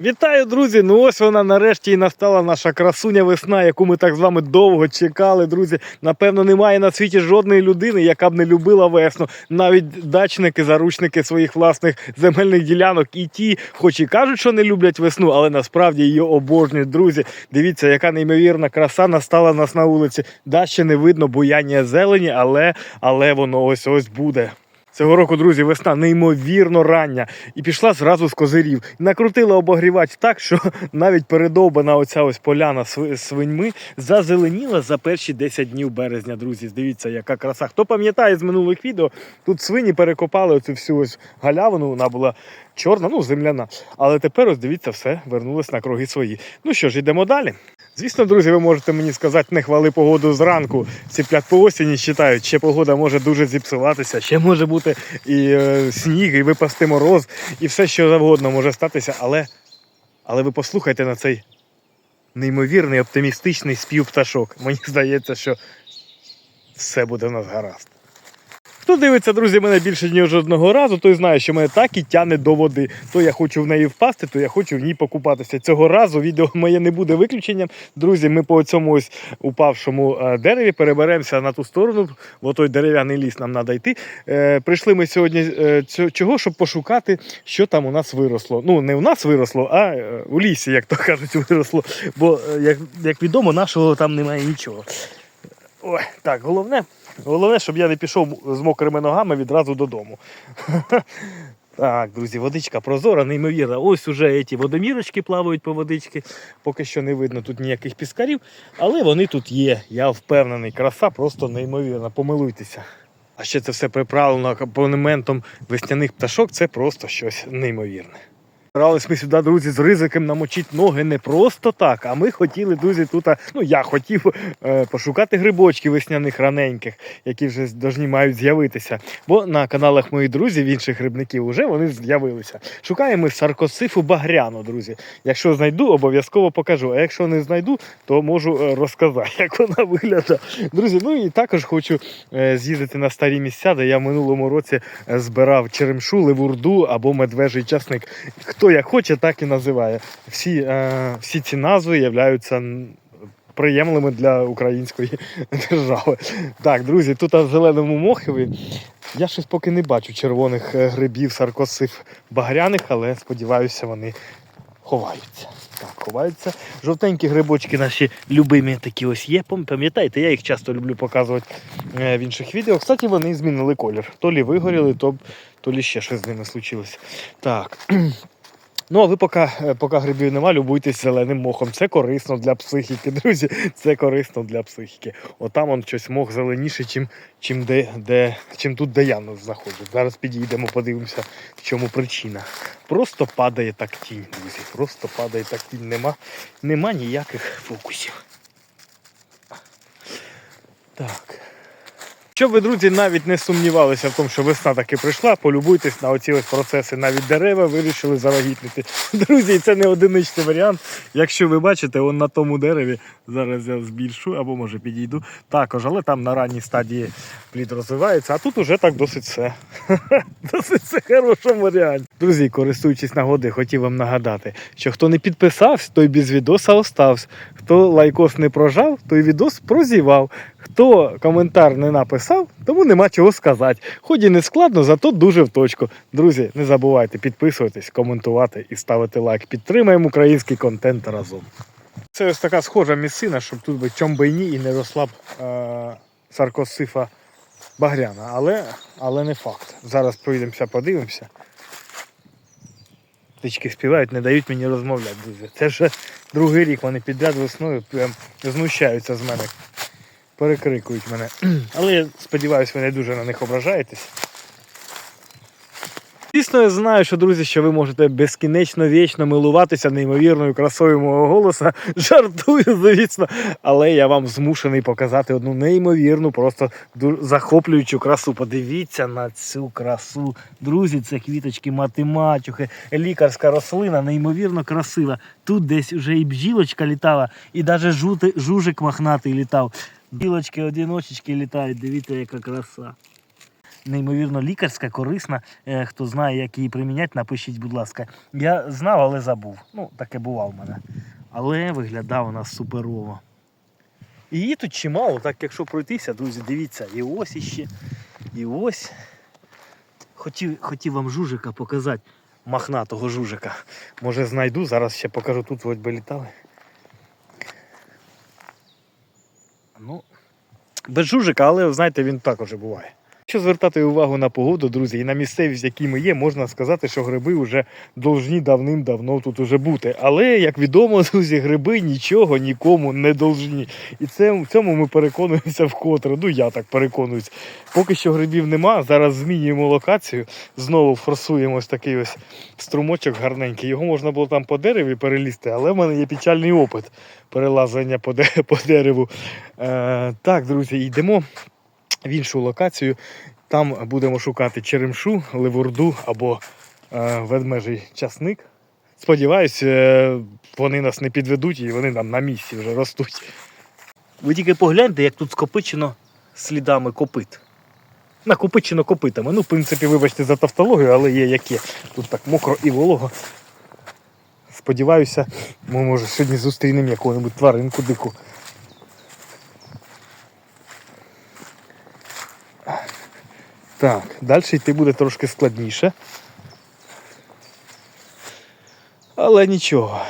Вітаю, друзі! Ну ось вона нарешті і настала наша красуня весна, яку ми так з вами довго чекали, друзі. Напевно, немає на світі жодної людини, яка б не любила весну. Навіть дачники, заручники своїх власних земельних ділянок і ті, хоч і кажуть, що не люблять весну, але насправді її обожнюють. Друзі, дивіться, яка неймовірна краса настала нас на вулиці. Да, ще не видно буяння зелені, але, але воно ось ось буде. Цього року, друзі, весна неймовірно рання і пішла зразу з козирів. Накрутила обогрівач так, що навіть передовбана оця ось поляна сви- свиньми зазеленіла за перші 10 днів березня. Друзі, дивіться, яка краса. Хто пам'ятає з минулих відео, тут свині перекопали оцю всю ось галявину, вона була чорна, ну земляна. Але тепер ось дивіться, все вернулось на круги свої. Ну що ж, йдемо далі. Звісно, друзі, ви можете мені сказати, не хвали погоду зранку. Ціплять по осені читають, ще погода може дуже зіпсуватися, ще може бути і е, сніг, і випасти мороз, і все що завгодно може статися. Але, але ви послухайте на цей неймовірний оптимістичний спів пташок. Мені здається, що все буде в нас гаразд. Хто дивиться, друзі, мене більше ніж одного разу, той знає, що мене так і тяне до води. То я хочу в неї впасти, то я хочу в ній покупатися. Цього разу відео моє не буде виключенням. Друзі, ми по цьому ось упавшому е, дереві переберемося на ту сторону, бо той дерев'яний ліс нам треба йти. Е, прийшли ми сьогодні е, чого, щоб пошукати, що там у нас виросло. Ну, не у нас виросло, а е, у лісі, як то кажуть, виросло. Бо, е, як, як відомо, нашого там немає нічого. Ой, так, головне, головне, щоб я не пішов з мокрими ногами відразу додому. Так, друзі, водичка прозора, неймовірна. Ось уже ці водомірочки плавають по водички. Поки що не видно тут ніяких піскарів, але вони тут є. Я впевнений, краса просто неймовірна. Помилуйтеся. А ще це все приправлено акомпанементом весняних пташок. Це просто щось неймовірне. Збирались ми сюди, друзі, з ризиком намочити ноги не просто так, а ми хотіли, друзі, тут, ну я хотів е, пошукати грибочки весняних раненьких, які вже должні мають з'явитися. Бо на каналах моїх друзів, інших грибників, вже вони з'явилися. Шукаємо саркосифу багряну, друзі. Якщо знайду, обов'язково покажу. А якщо не знайду, то можу е, розказати, як вона виглядає. Друзі, ну і також хочу е, з'їздити на старі місця, де я в минулому році е, збирав черемшу, левурду або медвежий часник. Хто як хоче, так і називає. Всі, е, всі ці назви являються приємними для української держави. Так, друзі, тут в зеленому мохові я щось поки не бачу червоних е, грибів, саркосив багряних, але сподіваюся, вони ховаються. Так, ховаються. Жовтенькі грибочки наші любимі такі ось є. Пам'ятаєте, я їх часто люблю показувати е, в інших відео. Кстати, вони змінили колір. То лі вигоріли, то, то лі ще щось з ними случилось. Так. Ну, а ви поки, е, поки грибів нема, любуйтесь зеленим мохом. Це корисно для психіки, друзі. Це корисно для психіки. Отам он щось мох зеленіше, чим, чим, де, де, чим тут, де я знаходжусь. Зараз підійдемо, подивимося, в чому причина. Просто падає так тінь, друзі. Просто падає так тінь. Нема, нема ніяких фокусів. Так. Щоб ви, друзі, навіть не сумнівалися в тому, що весна таки прийшла, полюбуйтесь на оці ось процеси. Навіть дерева вирішили завагітнити. Друзі, це не одиничний варіант. Якщо ви бачите, он на тому дереві, зараз я збільшу або може підійду. Також, але там на ранній стадії плід розвивається, а тут уже так досить все. Досить все хорошому варіанті. Друзі, користуючись нагоди, хотів вам нагадати, що хто не підписався, той без відоса остався. Хто лайкос не прожав, той відос прозівав. Хто коментар не написав, тому нема чого сказати. Хоч і не складно, зато дуже в точку. Друзі, не забувайте підписуватись, коментувати і ставити лайк. Підтримаємо український контент разом. Це ось така схожа місцина, щоб тут би чомбайні і не росла е- саркосифа багряна. Але, але не факт. Зараз пройдемося, подивимося. Птички співають, не дають мені розмовляти, друзі. Це вже другий рік вони підряд весною прям знущаються з мене. Перекрикують мене. Але я сподіваюся, ви не дуже на них ображаєтесь. Звісно, я знаю, що друзі, що ви можете безкінечно вічно милуватися неймовірною красою мого голоса. Жартую, звісно. Але я вам змушений показати одну неймовірну, просто захоплюючу красу. Подивіться на цю красу. Друзі, це квіточки математюхи, лікарська рослина, неймовірно красива. Тут десь вже і бджілочка літала, і навіть жужик мохнатий літав. Білочки, одиночечки літають, дивіться, яка краса. неймовірно лікарська, корисна. Е, Хто знає, як її приміняти, напишіть, будь ласка. Я знав, але забув. Ну, таке бувало в мене. Але виглядав вона суперово. Її тут чимало, так якщо пройтися, друзі, дивіться, і ось іще, і ось. Хотів, хотів вам жужика показати, махнатого жужика. Може знайду, зараз ще покажу, тут ось би літали. Ну, без жужика, але знаєте, він також буває. Якщо звертати увагу на погоду, друзі, і на місцевість, в якій ми є, можна сказати, що гриби вже должні давним-давно тут уже бути. Але, як відомо, друзі, гриби нічого нікому не должні. І це, в цьому ми переконуємося вкотре. Ну, я так переконуюсь. Поки що грибів нема, зараз змінюємо локацію, знову форсуємо ось такий ось струмочок гарненький. Його можна було там по дереві перелізти, але в мене є печальний опит перелазання по, дереву. Е, так, друзі, йдемо в іншу локацію. Там будемо шукати черемшу, ливурду або е, ведмежий часник. Сподіваюсь, е, вони нас не підведуть і вони нам на місці вже ростуть. Ви тільки погляньте, як тут скопичено слідами копит. Накопичено копитами. Ну, в принципі, вибачте за тавтологію, але є яке. Тут так мокро і волого. Сподіваюся, ми може сьогодні зустрінемо яку-небудь тваринку дику. Так, далі йти буде трошки складніше. Але нічого.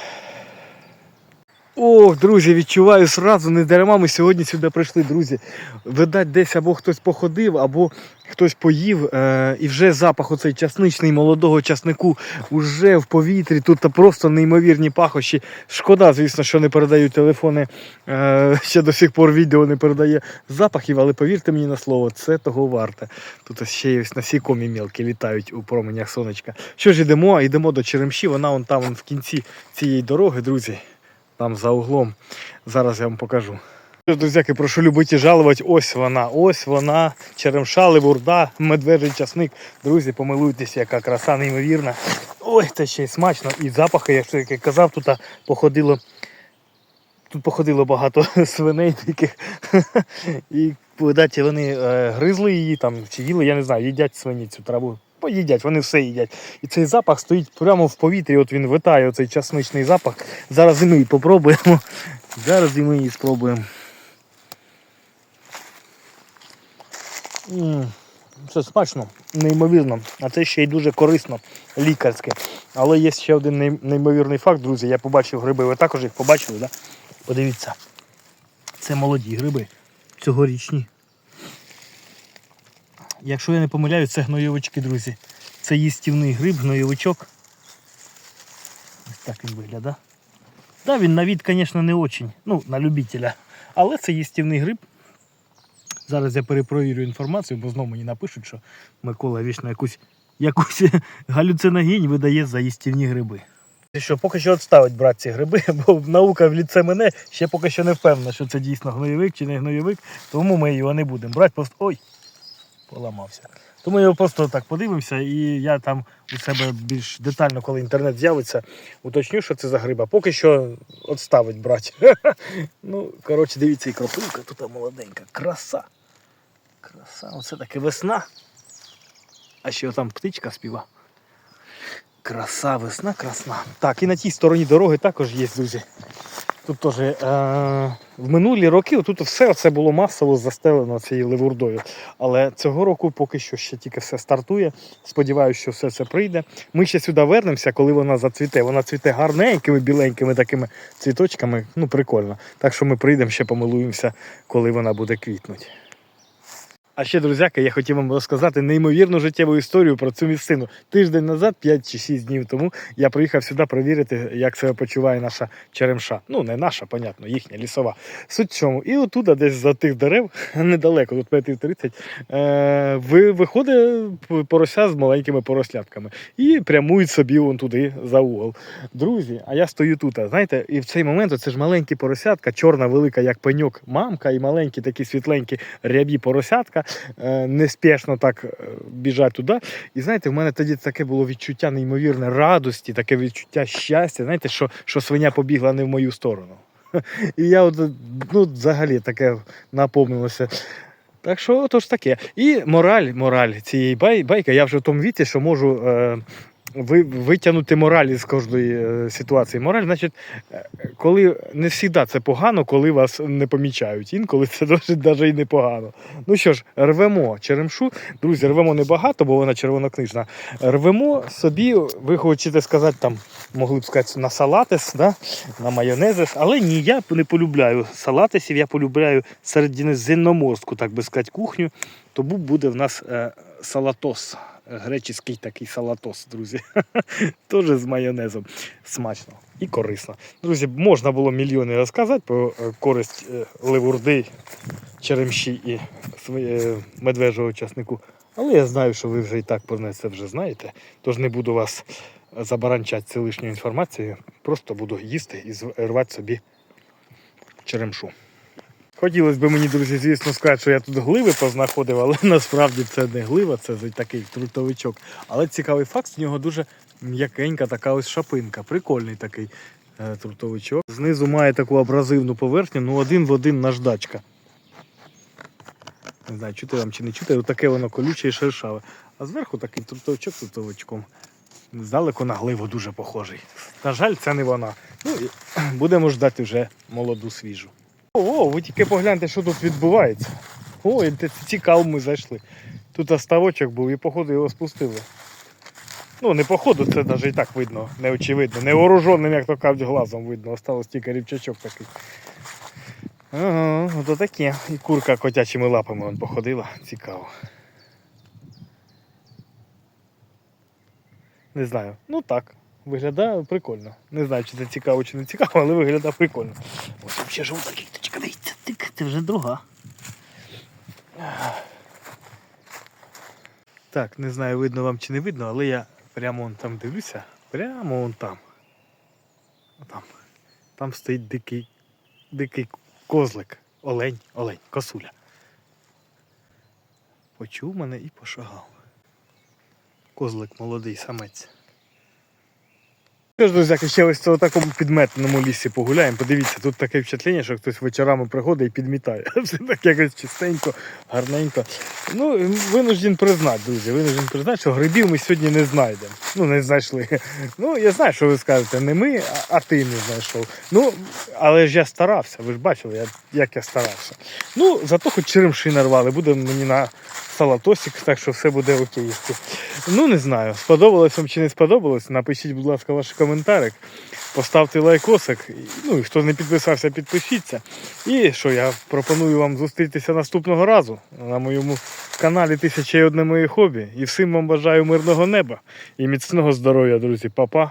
Ох, друзі, відчуваю сразу, не дарма ми сьогодні сюди прийшли, друзі. Видать, десь або хтось походив, або хтось поїв, е- і вже запах оцей часничний молодого часнику вже в повітрі. Тут просто неймовірні пахощі. Шкода, звісно, що не передають телефони. Е- ще до сих пор відео не передає запахів, але повірте мені на слово, це того варте. Тут ще й ось насікомі мілкі літають у променях сонечка. Що ж йдемо? Йдемо до Черемші, вона вон там вон в кінці цієї дороги, друзі. Там за углом. Зараз я вам покажу. Друзяки, прошу любити жалувати. Ось вона, ось вона. Черемша, ливурда, медвежий часник. Друзі, помилуйтеся, яка краса неймовірна. Ой, це ще й смачно. І запахи, як я казав, тут походило. Тут походило багато свиней таких. І видать, вони е, гризли її там чи їли, я не знаю, їдять свині цю траву. Поїдять, вони все їдять. І цей запах стоїть прямо в повітрі, от він витає оцей часничний запах. Зараз і ми її попробуємо. Зараз і ми її спробуємо. Це смачно, неймовірно. А це ще й дуже корисно, лікарське. Але є ще один неймовірний факт, друзі. Я побачив гриби. Ви також їх побачили? Да? Подивіться. Це молоді гриби. Цьогорічні. Якщо я не помиляю, це гнойовички, друзі. Це їстівний гриб, гнойовичок. Ось так він виглядає. Да, він на від, звісно, не очень. Ну, на любителя. Але це їстівний гриб. Зараз я перепровірю інформацію, бо знову мені напишуть, що Микола вічно якусь, якусь галюциногінь видає за їстівні гриби. Ти що, поки що відставить брати ці гриби, бо наука в ліце мене ще поки що не впевнена, що це дійсно гноєвик чи не гноєвик, тому ми його не будемо брати. Просто ой, поламався. Тому я просто так подивився, і я там у себе більш детально, коли інтернет з'явиться, уточню, що це за гриба. Поки що відставить брати. ну, коротше, дивіться, і кропилка тут молоденька. Краса. Краса, оце таке весна. А ще там птичка співа. Краса, весна, красна. Так, і на тій стороні дороги також є, друзі. Тут теж е- в минулі роки тут все це було масово застелено цією левурдою. Але цього року поки що ще тільки все стартує. Сподіваюся, що все це прийде. Ми ще сюди вернемося, коли вона зацвіте. Вона цвіте гарненькими, біленькими такими цвіточками. Ну, прикольно. Так що ми прийдемо ще помилуємося, коли вона буде квітнути. А ще, друзяки, я хотів вам розказати неймовірну життєву історію про цю місцину. Тиждень назад, 5 чи 6 днів тому, я приїхав сюди перевірити, як себе почуває наша черемша. Ну, не наша, понятно, їхня лісова. Суть в чому. І отуда, десь за тих дерев, недалеко, тут метрів 30, е, ви- виходить порося з маленькими порослятками і прямують собі вон туди за угол. Друзі, а я стою тут. Знаєте, і в цей момент це ж маленькі поросятка, чорна, велика, як пеньок, мамка, і маленькі такі світленькі рябі поросятка неспішно так е, біжать туди. І знаєте, в мене тоді таке було відчуття неймовірне радості, таке відчуття щастя. Знаєте, що, що свиня побігла не в мою сторону. І я от, ну, взагалі таке наповнилося Так що то ж таке. І мораль, мораль цієї бай, байки, я вже в тому віці, що можу е, ви, витягнути мораль із кожної е, ситуації. Мораль, значить, е, коли не завжди це погано, коли вас не помічають. Інколи це навіть і непогано. Ну що ж, рвемо черемшу. Друзі, рвемо небагато, бо вона червонокнижна. Рвемо собі, ви хочете сказати, там, могли б сказати, на салатис, да? на майонезис, але ні, я не полюбляю салатисів, я полюбляю середземноморську, так би сказати, кухню. Тому буде в нас е, салатос. Греческий такий салатос, друзі. Теж з майонезом. Смачно і корисно. Друзі, можна було мільйони розказати про е, користь е, ливурди, черемші і е, медвежого часнику. Але я знаю, що ви вже і так про це вже знаєте. Тож не буду вас забаранчати лишньою інформацією. Просто буду їсти і рвати собі черемшу. Хотілося б мені, друзі, звісно, сказати, що я тут гливи познаходив, але насправді це не глива, це такий трутовичок. Але цікавий факт, з нього дуже м'якенька така ось шапинка. Прикольний такий е, трутовичок. Знизу має таку абразивну поверхню, ну один в один наждачка. Не знаю, чути вам чи не чути, таке воно колюче і шершаве. А зверху такий трутовичок трутовичком. Здалеку на гливу дуже похожий. На жаль, це не вона. Ну, будемо ждати вже молоду свіжу. О, ви тільки погляньте, що тут відбувається. Це цікаво, ми зайшли. Тут оставочок був і походу його спустили. Ну, не походу, це навіть і так видно, не очевидно. Невооруженим, як то кажуть, глазом видно. Осталось тільки рівчачок такий. Ага, ото таке. І курка котячими лапами вон походила. Цікаво. Не знаю. Ну так. Виглядає прикольно. Не знаю, чи це цікаво, чи не цікаво, але виглядає прикольно. Ось ще тик, це вже друга. Так, не знаю, видно вам чи не видно, але я прямо вон там дивлюся. Прямо вон там. Там. Там стоїть дикий, дикий козлик. Олень, олень, косуля. Почув мене і пошагав. Козлик молодий самець. Що ж, друзяки, ще ось в такому підметеному лісі погуляємо. Подивіться, тут таке впечатлення, що хтось вечорами приходить і підмітає. Все так якось чистенько, гарненько. Ну, винужден признати, друзі, винужден признати, що грибів ми сьогодні не знайдемо. Ну, не знайшли. Ну, я знаю, що ви скажете, не ми, а- ти не знайшов. Ну, але ж я старався, ви ж бачили, як я старався. Ну, зато хоч черемши нарвали, буде мені на салатосик, так що все буде окей. Ну, не знаю, сподобалось вам чи не сподобалось. Напишіть, будь ласка, ваш коментарик. Поставте лайкосик. Ну і хто не підписався, підпишіться. І що я пропоную вам зустрітися наступного разу на моєму каналі Тисяча і одне моє хобі. І всім вам бажаю мирного неба і міцного здоров'я, друзі. Па-па.